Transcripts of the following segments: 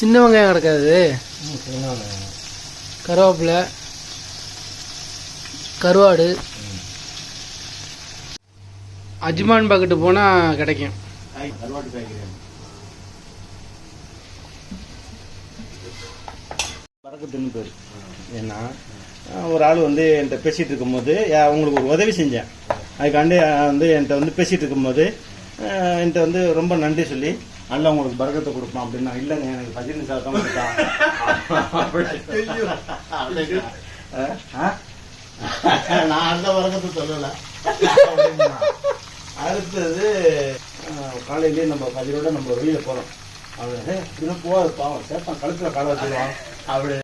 சின்ன வெங்காயம் கிடக்காது. கருவேப்பிலை கருவாடு. அஜ்மான் பாக்கெட்டு போனால் கிடைக்கும். பறக்கத்துன்னு பேர். ஏன்னா ஒரு ஆள் வந்து என்கிட்ட பேசிகிட்டு இருக்கும்போது அவங்களுக்கு ஒரு உதவி செஞ்சேன். அதுக்காண்டி வந்து என்கிட்ட வந்து பேசிகிட்டு இருக்கும்போது என்கிட்ட வந்து ரொம்ப நன்றி சொல்லி அல்ல உங்களுக்கு பறக்கத்தை கொடுப்பான் அப்படின்னா இல்லைங்க எனக்கு பஜினி சாதம் கொடுத்தான் அஹ், அஹ்? நான் அந்த பறக்கத்தை சொல்லலை. அடுத்தது காலையிலேயே நம்ம கதிரோட நம்ம வெளியில போறோம். அவரு இன்னும் போகாது பாவம். சேப்பான் கழுத்துல காலை வச்சுருவான். அப்படி.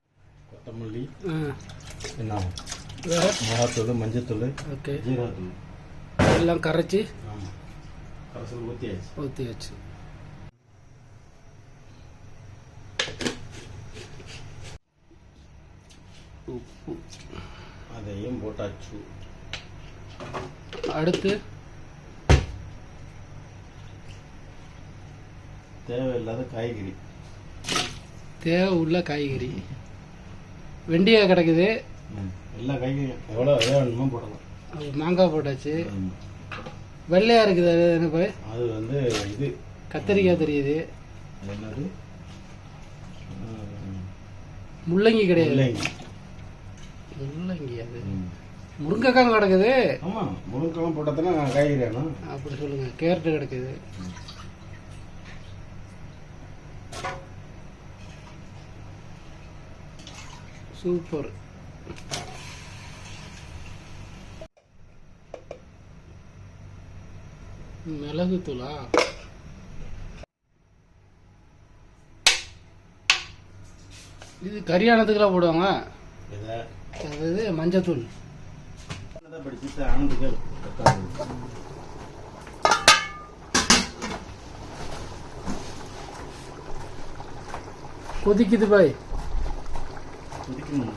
கொத்தமல்லி என்ன? மிளகாத்தூள் மஞ்சத்தூள் ஓகே. ஜீரகத்தூள். எல்லாம் கரைச்சி ஊற்றியாச்சு வச்சு உப்பு அதையும் போட்டாச்சு அடுத்து? தேவையில்லாத காய்கறி. தேவை உள்ள காய்கறி. வெண்டிக்காய் கிடைக்குது. எல்லா காய்கறியும் எவ்வளோ வேணுமோ போடலாம். மாங்காய் போட்டாச்சு. வெள்ளையா இருக்குது அது எனக்கு அது வந்து இது. கத்திரிக்காய் தெரியுது. என்னது? முள்ளங்கி கிடையாது. முள்ளங்கி. முள்ளங்கி அது. முருங்கைக்காய் கிடக்குது. ஆமா முருங்கெல்லாம் போட்டால் தானே காய்கறி வேணும் அப்படி சொல்லுங்க கேரட்டு கிடக்குது. சூப்பர். மிளகு தூளா? இது கரியானத்துக்கெல்லாம் போடுவாங்க. இதை அதாவது மஞ்சத்தூள். கொதிக்குது பாய். கொதிக்கணும்